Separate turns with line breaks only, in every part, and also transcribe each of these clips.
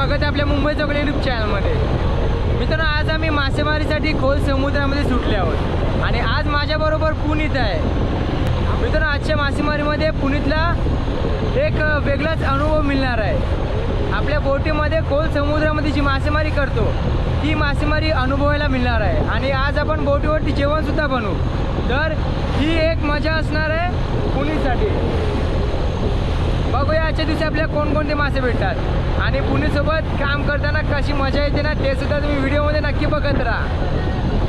स्वागत आहे आपल्या मुंबई चौकले युट्यूब चॅनलमध्ये मित्रांनो आज आम्ही मासेमारीसाठी खोल समुद्रामध्ये सुटले आहोत. आणि आज माझ्याबरोबर पुनीत आहे. मित्रांनो आजच्या मासेमारीमध्ये पुणेतला एक वेगळाच अनुभव मिळणार आहे. आपल्या बोटीमध्ये खोल समुद्रामध्ये जी मासेमारी करतो ती मासेमारी अनुभवायला मिळणार आहे. आणि आज आपण बोटीवरती जेवणसुद्धा बनवू. तर ही एक मजा असणार आहे पुणीसाठी बघूया आजच्या दिवशी आपल्याला कोणकोणते मासे भेटतात. आणि पुणेसोबत काम करताना कशी मजा येते ना ते सुद्धा तुम्ही व्हिडिओमध्ये नक्की बघत राहा.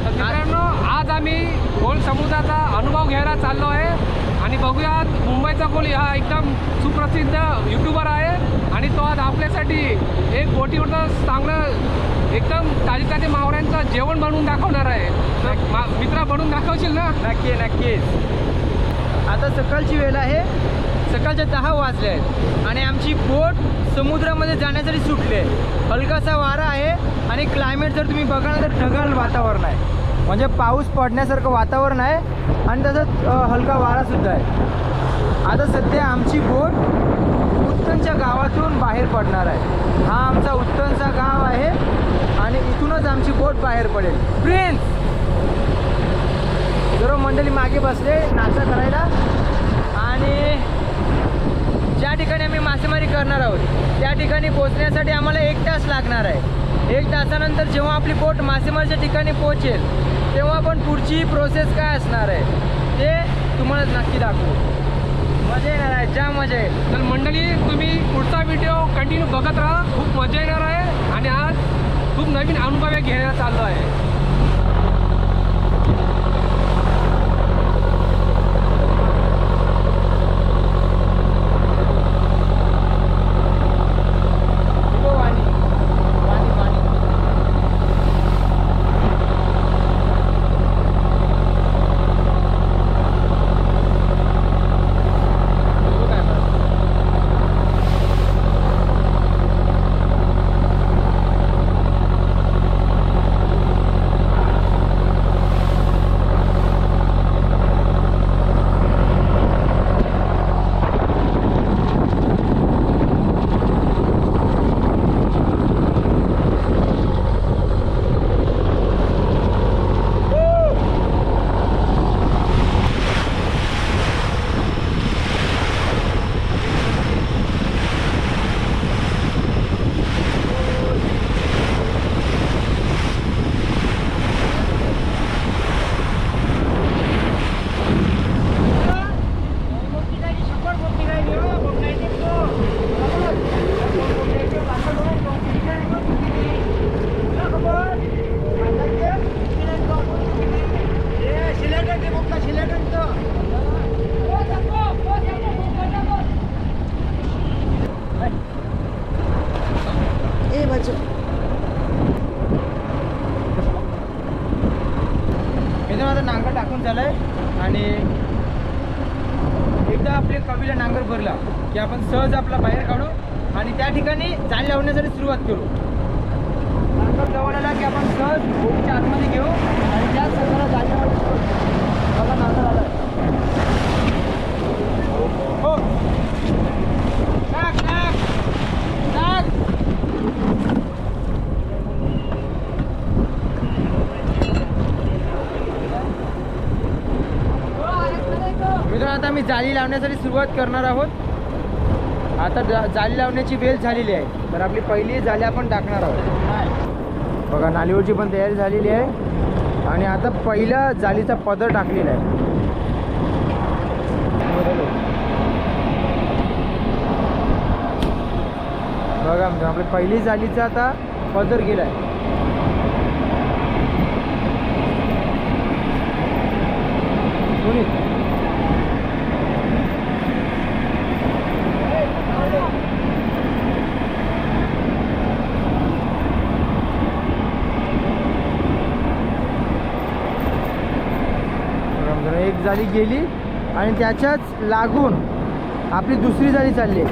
तर मित्रांनो आज आम्ही खोल समुद्राचा अनुभव घ्यायला चाललो आहे. आणि बघूयात मुंबईचा कोली हा एकदम सुप्रसिद्ध युट्यूबर आहे. आणि तो आज आपल्यासाठी एक बोटीवरचं चांगलं एकदम ताजी ताजे मावऱ्यांचं जेवण बनवून दाखवणार आहे. मा- मित्रा बनवून दाखवशील ना?
नक्की नक्कीच. आता सकाळची वेळ आहे. सकाळच्या दहा वाजले आहेत. आणि आमची बोट समुद्रामध्ये जाण्यासाठी सुटली आहे. हलकासा वारा आहे आणि क्लायमेट जर तुम्ही बघाल तर ढगाळ वातावरण आहे. म्हणजे पाऊस पडण्यासारखं वातावरण आहे आणि तसंच हलका वारासुद्धा आहे. आता सध्या आमची बोट उत्तनच्या गावातून बाहेर पडणार आहे. हा आमचा उत्तनचा गाव आहे आणि इथूनच आमची बोट बाहेर पडेल. प्रिन्स सर्व मंडळी मागे बसले नाश्ता करायला. आणि ज्या ठिकाणी आम्ही मासेमारी करणार आहोत त्या ठिकाणी पोचण्यासाठी आम्हाला एक तास लागणार आहे. एक तासानंतर जेव्हा आपली बोट मासेमारीच्या ठिकाणी पोहोचेल तेव्हा पण पुढची प्रोसेस काय असणार आहे ते तुम्हाला नक्की दाखवू. मजा येणार आहे ज्या मजा येईल.
तर मंडळी तुम्ही पुढचा व्हिडिओ कंटिन्यू बघत राहा. खूप मजा येणार आहे आणि आज खूप नवीन अनुभव घ्यायला चाललो आहे.
की आतमध्ये घेऊ आणि त्या संदर्भात बघा नांगर आला. हो. मित्रांनो आता आम्ही जाळी लावण्यासाठी सुरुवात करणार आहोत. आता जा- जाळी लावण्याची वेळ झालेली आहे तर आपली पहिली जाळी आपण टाकणार आहोत. बघा नालीवरची पण तयारी झालेली आहे. आणि आता पहिल्या जालीचा पदर टाकलेला आहे. बघा म्हणजे आपली पहिली जालीचा आता पदर गेला आहे झाली जाळी गेली आणि त्याच्याच लागून आपली दुसरी जाळी चालली.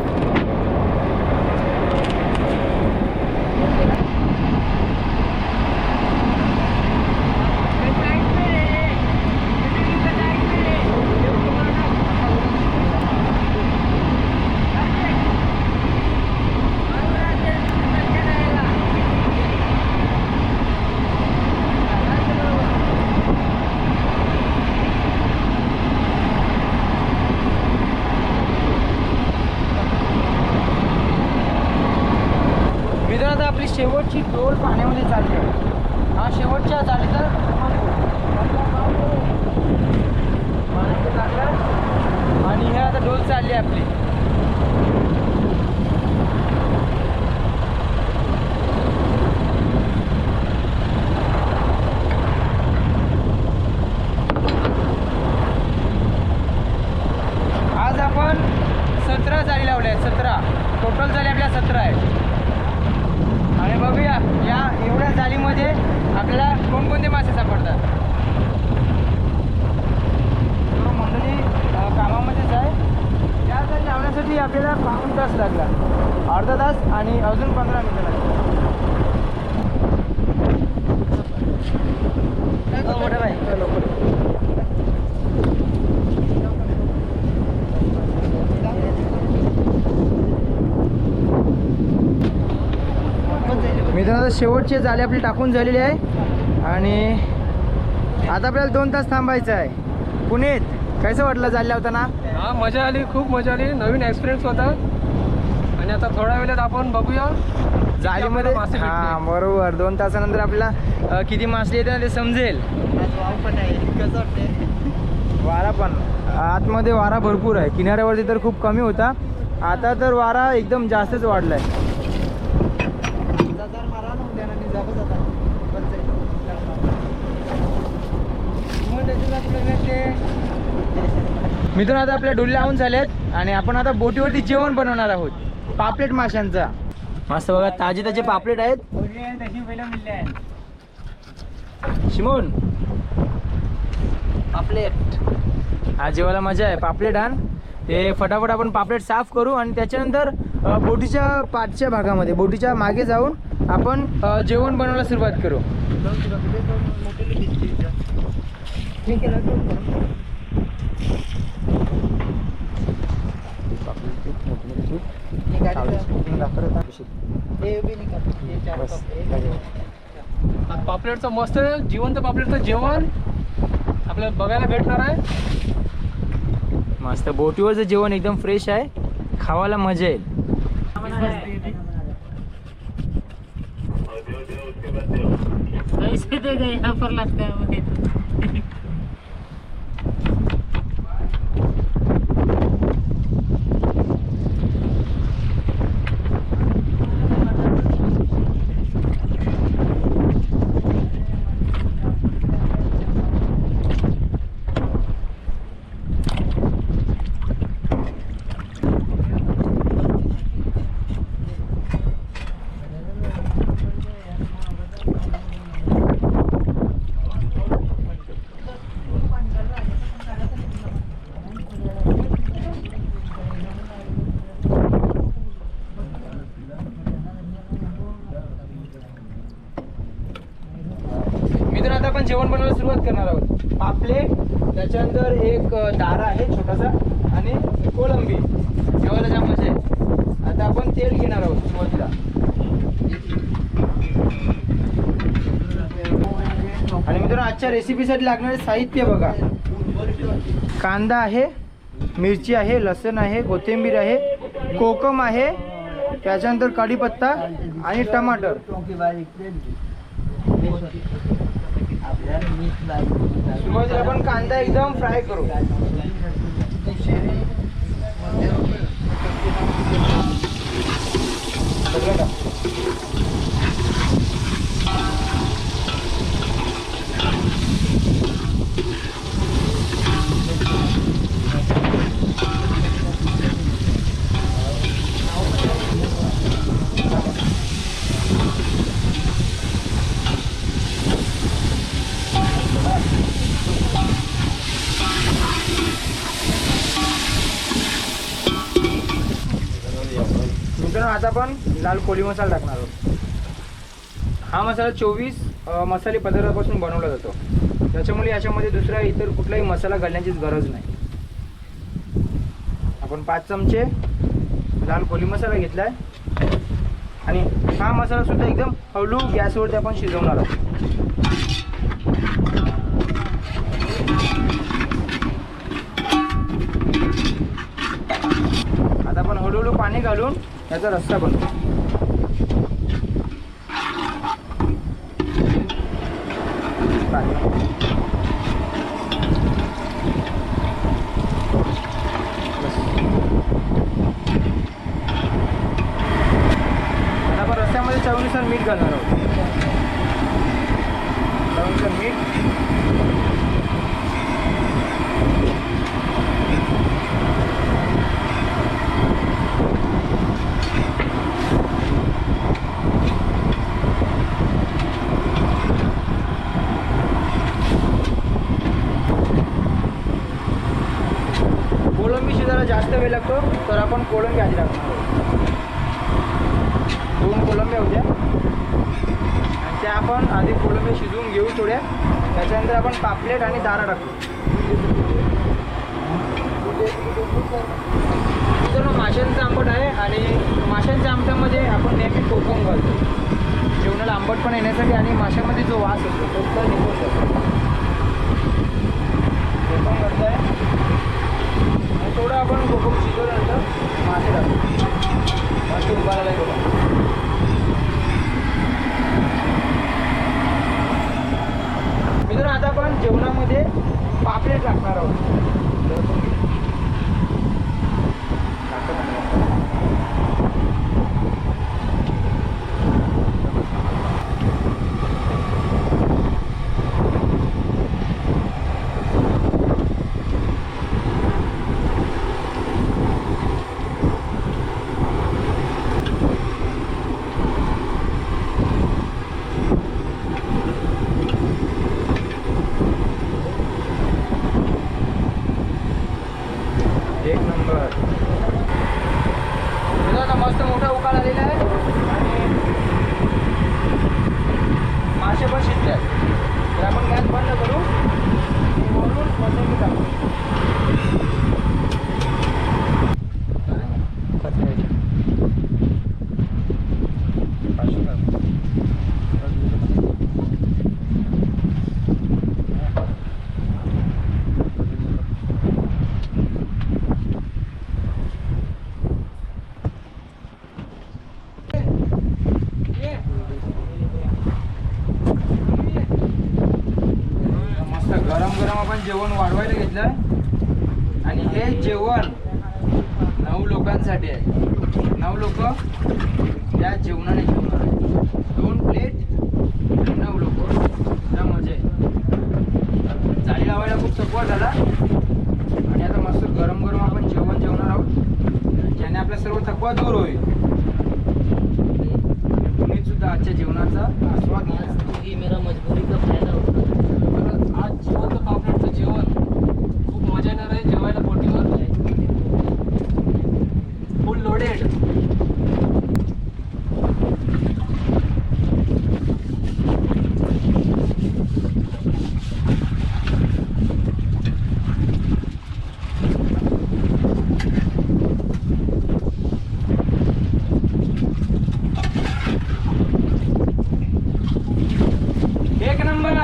पाण्यामध्ये चालते हा शेवटच्या जाळीचा पाण्यामध्ये आणि हे आता डोल चालली आपली. आज आपण सतरा चाली लावल्या आहेत सतरा. टोटल चाली आपल्या सतरा आहेत. बघूया. या एवढ्या जाळीमध्ये आपल्याला कोणकोणते मासे सापडतात? मंडळी कामामध्येच आहे. या जाळी लावण्यासाठी आपल्याला पाऊण तास लागला. अर्धा तास आणि अजून पंधरा मिनिटं लागतात हो, मोठा भाई मित्रांनो आता शेवटचे जाळे आपली टाकून झालेली आहे. आणि आता आपल्याला दोन तास थांबायचं आहे. पुणेत कसं वाटलं जायला होताना?
हा मजा आली खूप मजा आली. नवीन एक्सपिरियन्स होता. आणि आता थोड्या वेळात आपण बघूया.
जाळीमध्ये
मासे.
हां बरोबर. दोन तासानंतर आपल्याला किती मासले येते ना ते समजेल. वारा पण. आतमध्ये वारा भरपूर आहे. किनाऱ्यावरती तर खूप कमी होता. आता तर वारा एकदम जास्तच वाढलाय. मित्रांनो आता आपल्या डोली लावून झाल्यात आणि आपण आता बोटीवरती जेवण बनवणार आहोत. पापलेट माशांचा. मस्त बघा ताजे ताजे पापलेट आहेत. शिमोन. पापलेट. आज जेवायला मजा आहे. पापलेट आण. ते फटाफट आपण पापलेट साफ करू आणि त्याच्यानंतर बोटीच्या पाठच्या भागामध्ये बोटीच्या मागे जाऊन आपण जेवण बनवायला सुरुवात करू.
पापलेटचं मस्त जिवंत पापलेटचं जेवण. आपल्याला बघायला भेटणार आहे.
मस्त. बोटीवरचं जेवण एकदम फ्रेश आहे. खावायला मजा येईल.
यहाँ पर लगता है मुझे
मित्रांनो आता आपण जेवण बनवायला सुरुवात करणार आहोत पापलेट त्याच्यानंतर एक दारा आहे छोटासा आणि कोलंबी. जेवायला जाम मजा आहे म्हणजे. आता आपण तेल घेणार आहोत सुरुवातीला. आणि मित्रांनो आजच्या रेसिपीसाठी लागणारे साहित्य बघा. कांदा आहे मिरची आहे लसण आहे कोथिंबीर आहे कोकम आहे त्याच्यानंतर कढीपत्ता आणि टमाटर. सुरुवातीला आपण कांदा एकदम फ्राय करू. सगळं टाक. मित्रांनो आता आपण लाल कोळी मसाला टाकणार आहोत. हा मसाला चोवीस मसाले पदार्थापासून बनवला जातो. त्याच्यामुळे याच्यामध्ये दुसरा इतर कुठलाही मसाला घालण्याचीच गरज नाही. आपण पाच चमचे लाल कोळी मसाला घेतला आहे आणि हा मसाला सुद्धा एकदम हळू गॅसवरती आपण शिजवणार आहोत. आता आपण हळूहळू पाणी घालून याचा रस्सा बनवू कोळंबी शिजायला जास्त वेळ लागतो तर आपण कोळंबी आधी टाकणार आहोत. दोन कोळंब्या होत्या आणि त्या आपण आधी कोळंबी शिजवून घेऊ थोड्या त्याच्यानंतर आपण पापलेट आणि दारा टाकू मित्रांनो माशांचं आंबट आहे आणि माशांच्या आमट्यामध्ये आपण नेहमी कोकम घालतो जेवणाला आंबटपणा येण्यासाठी आणि माशामध्ये जो वास असतो तो सुद्धा निघून जातो कोकम घालत आहे आणि थोडं आपण शिजवल्यानंतर मासे टाकतो मासे उभारायला बघा मित्रांनो आता आपण जेवणामध्ये पापलेट टाकणार आहोत एक नंबर आता मस्त मोठा उकाळ आलेला आहे आणि मासे पण शिजले आहेत तर आपण गॅस बंद करू आणि वरून कोथिंबीर टाकू मस्त गरम गरम आपण जेवण वाढवायला घेतलं आणि हे जेवण नऊ लोकांसाठी आहे नऊ लोक या जेवणाने जेवणार आहे दोन प्लेट आणि नऊ लोक त्या मजा आहे जाळी लावायला खूप थकवा झाला आणि आता मस्त गरम गरम आपण जेवण जेवणार आहोत ज्याने आपला सर्व थकवा दूर होईल. तुम्ही सुद्धा आजच्या जेवणाचा आस्वाद घ्या
ये मेरा मजबूरीचा फायदा होता
तर आज जिवंत पापलेटचं जेवण खूप मजा येणार आहे जेवायला बोटीवर फुल लोडेड
एक नंबर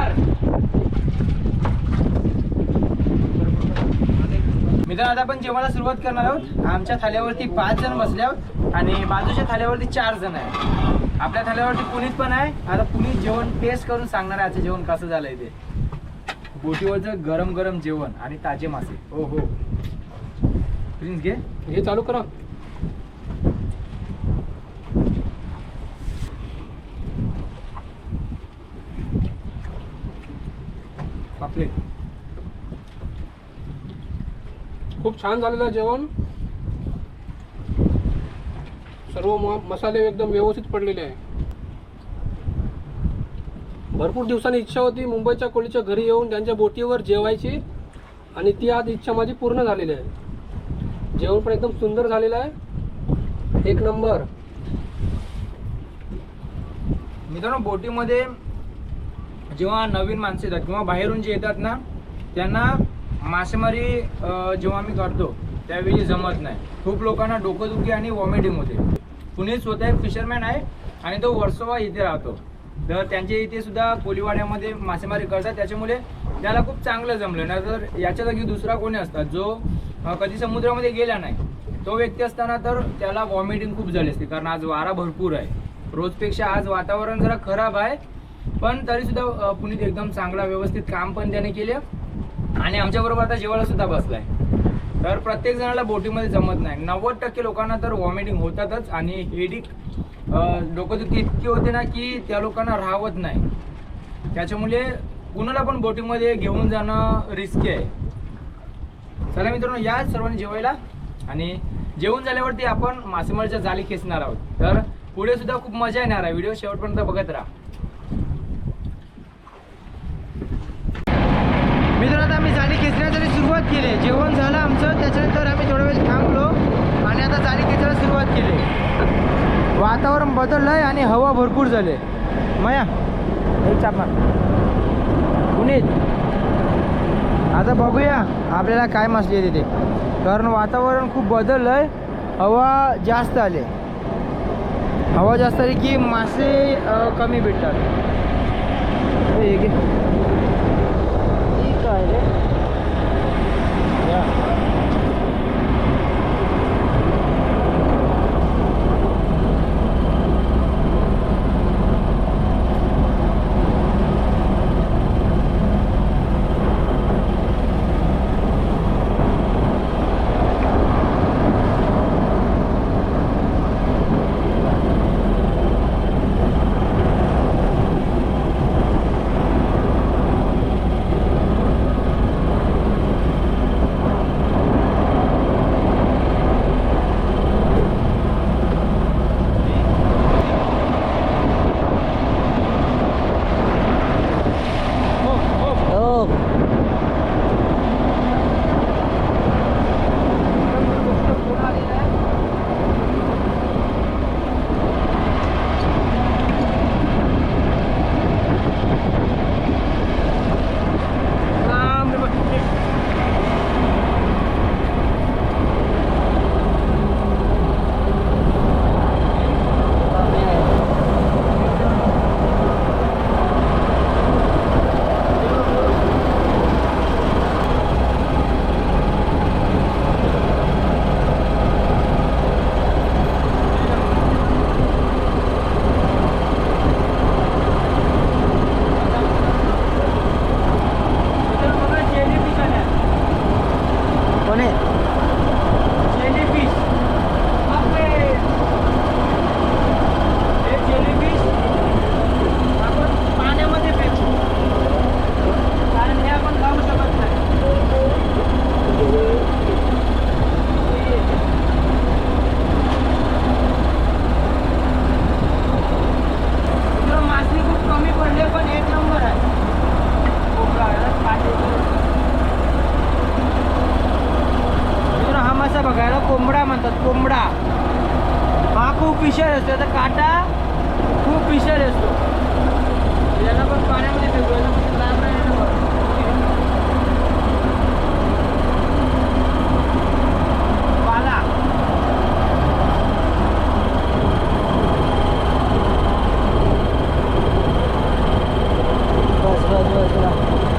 मित्रांनो आता आपण जेवणाला सुरुवात करणार आहोत. आमच्या थाल्यावरती पाच जण बसले आहोत आणि बाजूच्या थाल्यावरती चार जण आहे आपल्या थाल्यावरती पुनीत पण आहे. आता पुनीत जेवण टेस्ट करून सांगणार आहे आजचं जेवण कसं झालंय ते. बोटीवरचं गरम गरम जेवण आणि ताजे मासे. हो हो. प्रिन्स घे.
हे चालू करा.
पापलेट.
खूप छान झालेलं आहे जेवण. सर्व म- मसाले एकदम व्यवस्थित पडलेले आहे. भरपूर दिवसांनी इच्छा होती मुंबईच्या कोळीच्या घरी येऊन त्यांच्या बोटीवर जेवायची आणि ती आज इच्छा माझी पूर्ण झालेली आहे. जेवण पण एकदम सुंदर झालेलं आहे. एक नंबर.
मित्रांनो बोटीमध्ये जेव्हा नवीन माणसं येतात किंवा बाहेरून जे येतात ना त्यांना मासेमारी जेव्हा आम्ही करतो त्यावेळी जमत नाही. खूप लोकांना डोकंदुखी आणि वॉमिटिंग होते. पुणे स्वतः एक फिशरमॅन आहे आणि तो वर्सोवा इथे राहतो. तर त्यांच्या इथे सुद्धा कोलीवाड्यामध्ये मासेमारी करतात. त्याच्यामुळे त्याला खूप चांगलं जमलं. नाही तर याच्या जागी दुसरा कोणी असतात जो कधी समुद्रामध्ये गेला नाही तो व्यक्ती असताना तर त्याला वॉमिटिंग खूप झाली असते. कारण आज वारा भरपूर आहे. रोजपेक्षा आज वातावरण जरा खराब आहे. पण तरीसुद्धा सुद्धा एकदम चांगला व्यवस्थित काम पण त्याने केले. आणि आमच्याबरोबर आता जेवायला सुद्धा बसलाय. तर प्रत्येक जणाला बोटीमध्ये जमत नाही. नव्वद टक्के लोकांना तर वॉमिटिंग होतातच आणि हेडिक डोकंदुखी इतकी होते ना की त्या लोकांना राहवत नाही. त्याच्यामुळे कुणाला पण बोटिंगमध्ये घेऊन जाणं रिस्की आहे. चला मित्रांनो या सर्वांनी जेवायला आणि जेवून झाल्यावरती आपण मासेमारीच्या जाळी खेचणार आहोत. तर पुढे सुद्धा खूप मजा येणार आहे. व्हिडिओ शेवटपर्यंत बघत राहा मित्रांनो आता आम्ही जाळी खेचण्यासाठी सुरुवात केली. आहे जेवण झालं आमचं त्याच्यानंतर आम्ही सुरुवात केली. वातावरण बदललं आहे आणि हवा भरपूर झाली. मया एक चापा पुणे आता बघूया आपल्याला काय मासली आहे तिथे कारण वातावरण खूप बदललं आहे हवा जास्त आले. हवा जास्त आली की मासे कमी भेटतात. म्हणतात कोंबडा. हा खूप विषय असतो त्याचा काटा खूप विषय असतो. याला पण पाण्यामध्ये फेकू याला पण लांब राहिलं ना. बघ. पाला
बस.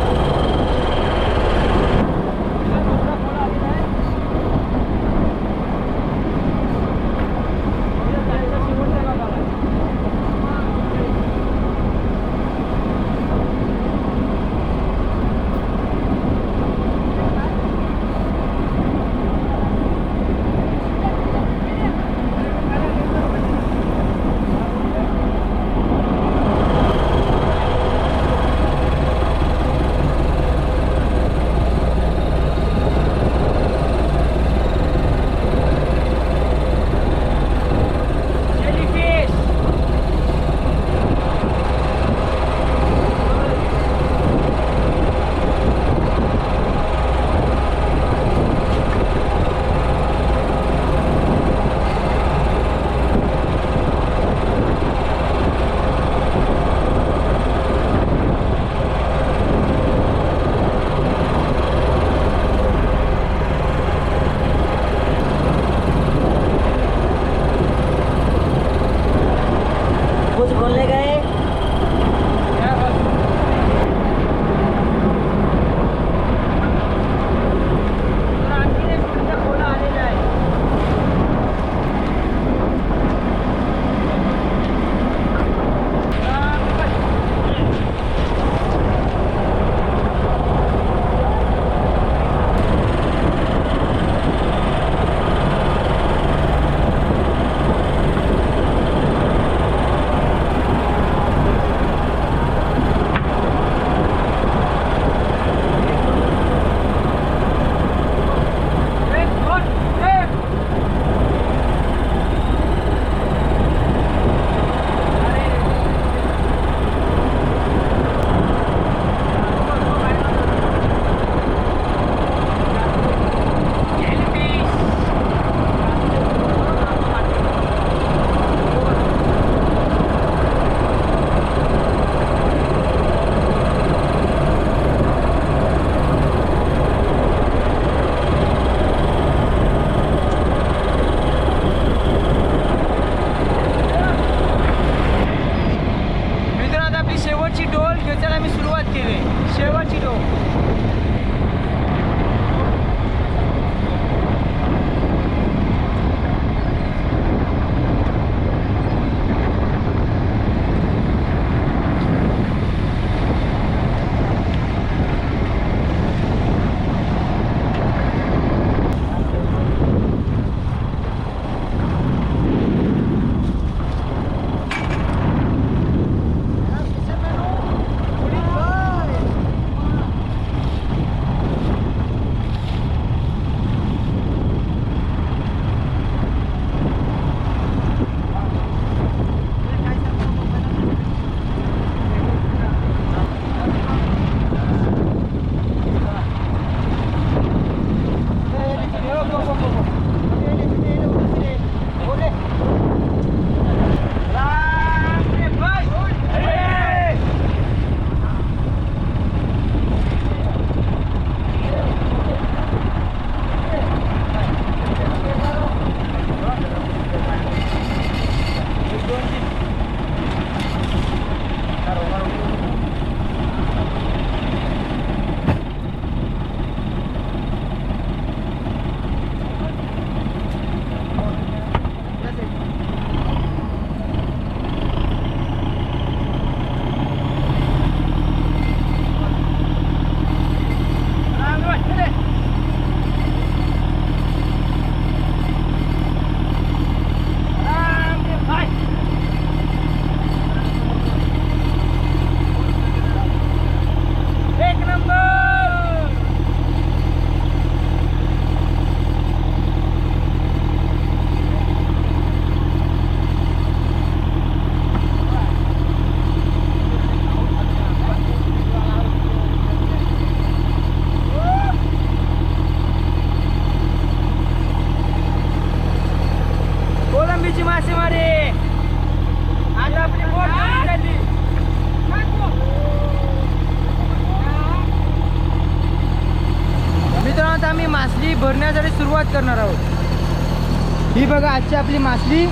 बघा आजची आपली मासली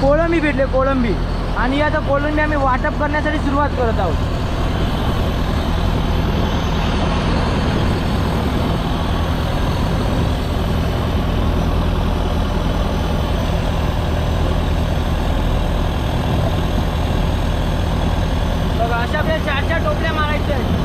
कोळंबी भेटले कोळंबी. आणि आता कोळंबी आम्ही वाटप करण्यासाठी सुरुवात करत आहोत बघा अशा आपल्या चार चार टोपल्या मारायच्या आहेत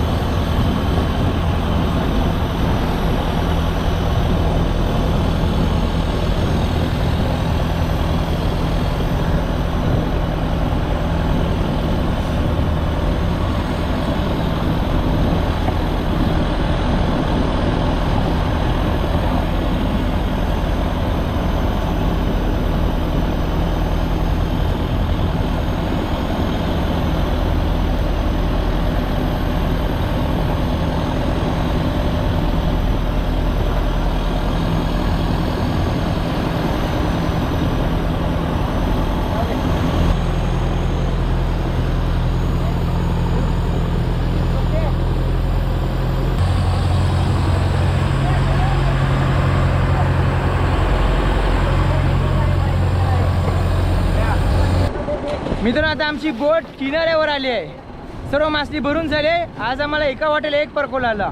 मित्रांनो आता आमची बोट किनाऱ्यावर आली आहे. सर्व मासली भरून झाले आज आम्हाला एका वाटेला एक परकोला आला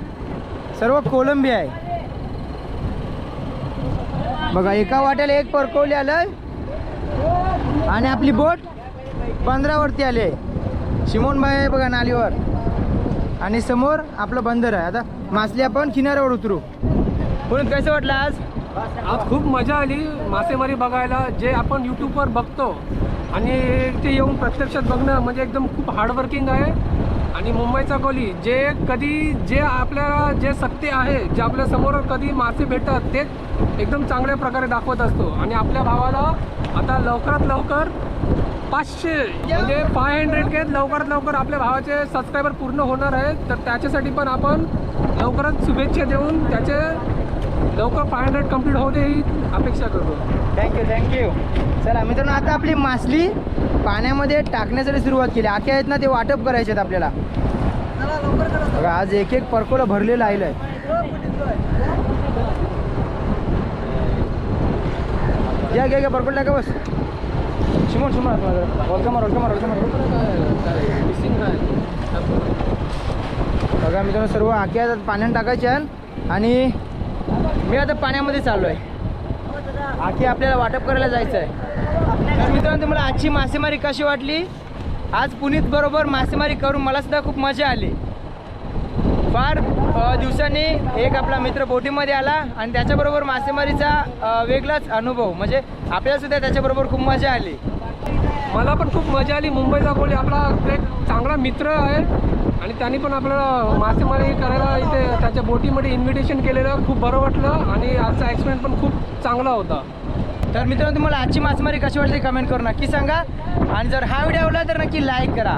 सर्व कोलंबी आहे. बघा एका वाट्याला एक परकोली आलं आणि आपली बोट बंदरावरती आली आहे. शिमोनबाई आहे बघा नालीवर. आणि समोर आपलं बंदर आहे. आता मासली आपण किनाऱ्यावर उतरू. म्हणून कसं वाटलं आज?
आज खूप मजा आली. मासेमारी बघायला. जे आपण यूट्यूबवर बघतो आणि ते येऊन प्रत्यक्षात बघणं म्हणजे एकदम खूप हार्डवर्किंग आहे. आणि मुंबईचा कोली जे कधी जे आपल्याला जे सत्य आहे जे आपल्यासमोर कधी मासे भेटतात ते एकदम चांगल्या प्रकारे दाखवत असतो. आणि आपल्या भावाला आता लवकरात लवकर पाचशे म्हणजे फाय हंड्रेड के लवकरात लवकर आपल्या भावाचे सबस्क्रायबर पूर्ण होणार आहेत. तर त्याच्यासाठी पण आपण लवकरच शुभेच्छा देऊन त्याचे लवकर फाय हंड्रेड कंप्लीट होऊ दे ही अपेक्षा करतो.
थँक्यू थँक्यू चला मित्रांनो आता आपली मासली पाण्यामध्ये टाकण्यासाठी सुरुवात केली. आखे आहेत ना ते वाटप करायचे आहेत आपल्याला. बघा आज एक एक परकोला भरलेलं आलेलं आहे. घ्या घ्या घ्या परकोल टाका बस. शिमोन शिमोन वलकम वलकम वलकम बघा मित्रांनो सर्व आख्या आता पाण्यात टाकायचे आहे आणि मी आता पाण्यामध्ये चाललो आहे आखी आपल्याला वाटप करायला जायचं आहे तर मित्रांनो तुम्हाला आजची मासेमारी कशी वाटली? आज पुनीत बरोबर मासेमारी करून मला सुद्धा खूप मजा आली. फार दिवसांनी एक आपला मित्र बोटीमध्ये आला आणि त्याच्याबरोबर मासेमारीचा वेगळाच अनुभव. म्हणजे आपल्यालासुद्धा त्याच्याबरोबर खूप मजा आली.
मला पण खूप मजा आली. मुंबईचा कोळी आपला एक चांगला मित्र आहे. आणि त्यांनी पण आपल्याला मासेमारी करायला इथे त्याच्या बोटीमध्ये इन्व्हिटेशन केलेलं खूप बरं वाटलं आणि आजचा एक्सपिरियन्स पण खूप चांगला होता.
तर मित्रांनो तुम्हाला आजची मासेमारी कशी वाटली कमेंट करून नक्की सांगा. आणि जर हा व्हिडिओ आवडला तर नक्की लाईक करा.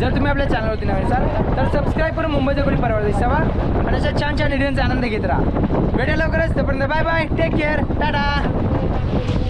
जर तुम्ही आपल्या चॅनलवरती नवीन असाल तर सबस्क्राईब करून मुंबईचा कोणी परवार दिसावा आणि अशा छान छान व्हिडिओचा आनंद घेत राहा. भेटायला लवकरच. तोपर्यंत bye bye take care Tata